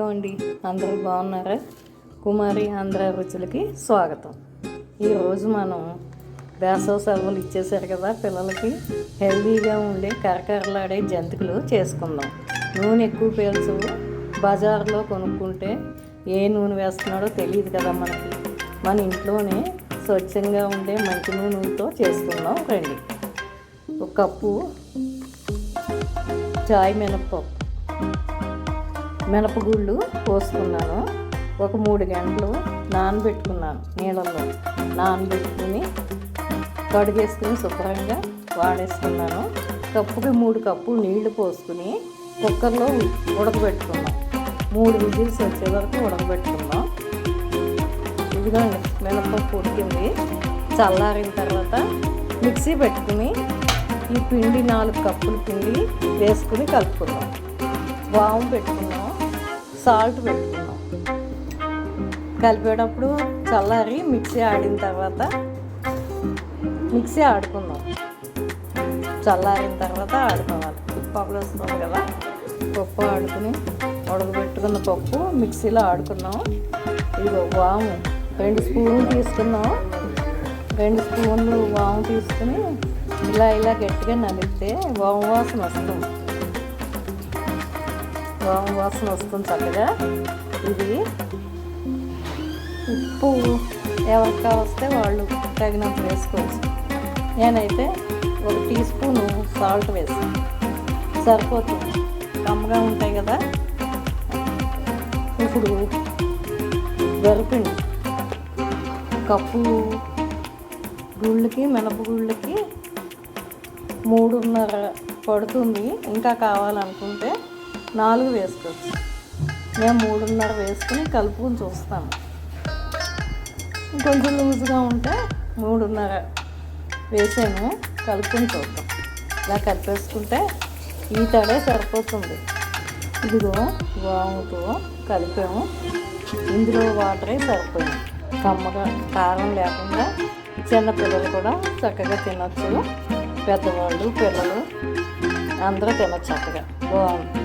Hello అండి. అందరూ బాగున్నారా? కుమారి ఆంధ్ర రుచులకి స్వాగతం. ఈరోజు మనం వేసవ సెలవులు ఇచ్చేసారు కదా పిల్లలకి. హెల్దీగా ఉండే కరకరలాడే జంతికలు చేసుకుందాం. నూనె ఎక్కువ పీల్చు బజార్లో కొనుక్కుంటే ఏ నూనె వేస్తున్నాడో తెలియదు కదా మనకి. మన ఇంట్లోనే స్వచ్ఛంగా ఉండే మంచి నూనెతో చేసుకుందాం రండి. ఒక కప్పు చాయ్ మినప్పప్పు. మినపగుళ్ళు పోసుకున్నాను. ఒక మూడు గంటలు నానబెట్టుకున్నాను నీళ్ళల్లో. నానబెట్టుకుని కడుగేసుకుని శుభ్రంగా వాడేసుకున్నాను. కప్పుకి మూడు కప్పులు నీళ్ళు పోసుకుని కుక్కర్లో ఉడకబెట్టుకున్నాం. మూడు విజిల్స్ వచ్చే వరకు ఉడకబెట్టుకున్నాం. ఇదిగోండి మినపప్పు ఉడికింది. చల్లారిన తర్వాత మిక్సీ పెట్టుకుని ఈ పిండి నాలుగు కప్పులు పిండి వేసుకుని కలుపుకుందాం. వాము పెట్టుకున్నాం. సాల్ట్ పెట్టుకున్నాం కలిపేటప్పుడు చల్లారి మిక్సీ ఆడిన తర్వాత మిక్సీ ఆడుకుందాం. చల్లారిన తర్వాత ఆడుకోవాలి. పప్పులు వస్తుంది కదా పప్పు ఆడుకుని ఉడకబెట్టుకున్న పప్పు మిక్సీలో ఆడుకున్నాం. ఇదిగో వాము రెండు స్పూన్లు తీసుకున్నాం రెండు స్పూన్లు వాము తీసుకుని ఇలా ఇలా గట్టిగా నలిపితే వాము వాసన వస్తుంది. వాము వాసన వస్తుంది చక్కగా ఇది ఉప్పు ఎవరికి కావస్తే వాళ్ళు తగినంత వేసుకోవచ్చు. నేనైతే ఒక టీ స్పూను సాల్ట్ వేసాను సరిపోతుంది. కమ్మగా ఉంటాయి కదా. ఇప్పుడు గరిపిండి. కప్పు గుళ్ళకి మినప గుళ్ళకి మూడున్నర పడుతుంది. ఇంకా కావాలనుకుంటే నాలుగు వేసుకోవచ్చు. మేము మూడున్నర వేసుకుని కలుపుకొని చూస్తాము. కొంచెం లూజ్గా ఉంటే మూడున్నర వేసాము కలుపుకొని చూద్దాం. ఇలా కలిపేసుకుంటే ఈ తడే సరిపోతుంది. ఇదిగో వాముతో కలిపాము. ఇందులో వాటరే సరిపోయింది. కమ్మగా కారం లేకుండా చిన్న పిల్లలు కూడా చక్కగా తినచ్చు. పెద్దవాళ్ళు పిల్లలు అందరూ తినచ్చు చక్కగా. బాగుంది.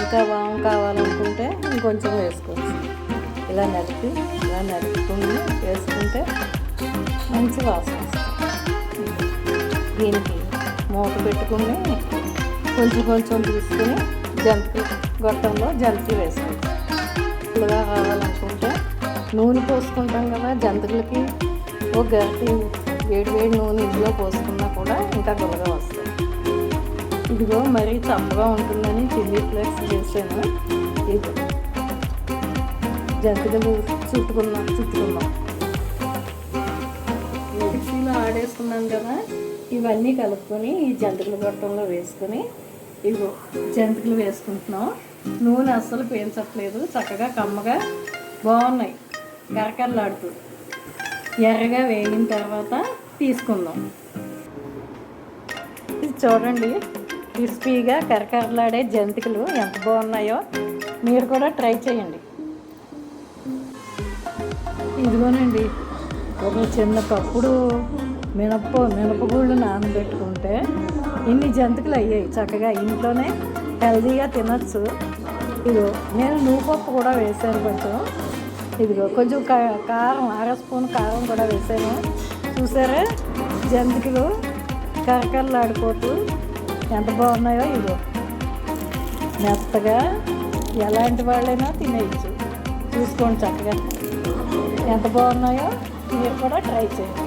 ఇంకా వాము కావాలనుకుంటే ఇంకొంచెం వేసుకోవచ్చు. ఇలా నలిపి ఇలా నలుపుకుని వేసుకుంటే మంచి వాసన దీనికి మూత పెట్టుకుని కొంచెం కొంచెం తీసుకుని జంతి గొట్టంలో జంతి వేసుకోవచ్చు ఇలా కావాలనుకుంటే నూనె పోసుకుంటాం కదా జంతువులకి ఓ గరిటె వేడి వేడి నూనె ఇందులో పోసుకున్నా కూడా ఇంకా గుల్లగా వస్తుంది. ఇదిగో మరీ చప్పగా ఉంటుందని చిల్లీ ఫ్లేక్స్ చేశాను. ఇది జంతికలు చుట్టుకున్నాం చుట్టుకున్నాం. మిక్సీలో ఆడేసుకున్నాం కదా ఇవన్నీ కలుపుకొని ఈ జంతికల గొట్టంలో వేసుకొని ఇగో జంతికలు వేసుకుంటున్నాం. నూనె అస్సలు పీల్చట్లేదు చక్కగా కమ్మగా బాగున్నాయి. కరకరలాడుతూ ఎర్రగా వేగిన తర్వాత తీసుకుందాం. ఇది చూడండి క్రిస్పీగా కరకరలాడే జంతికలు ఎంత బాగున్నాయో మీరు కూడా ట్రై చేయండి. ఇదిగోనండి ఒక చిన్న మినప్ప మినప మినపగుళ్ళు నానబెట్టుకుంటే ఇన్ని జంతికలు అయ్యాయి. చక్కగా ఇంట్లోనే హెల్దీగా తినచ్చు. ఇదిగో నేను నువ్వుపప్పు కూడా వేసాను కొంచెం. ఇదిగో కొంచెం కారం అర స్పూన్ కారం కూడా వేసాను చూసారా? జంతికలు కరకరలాడిపోతూ ఎంత బాగున్నాయో ఇదో మెత్తగా ఎలాంటి వాళ్ళైనా తినేయచ్చు. చూసుకోండి చక్కగా. ఎంత బాగున్నాయో మీరు కూడా ట్రై చేయండి.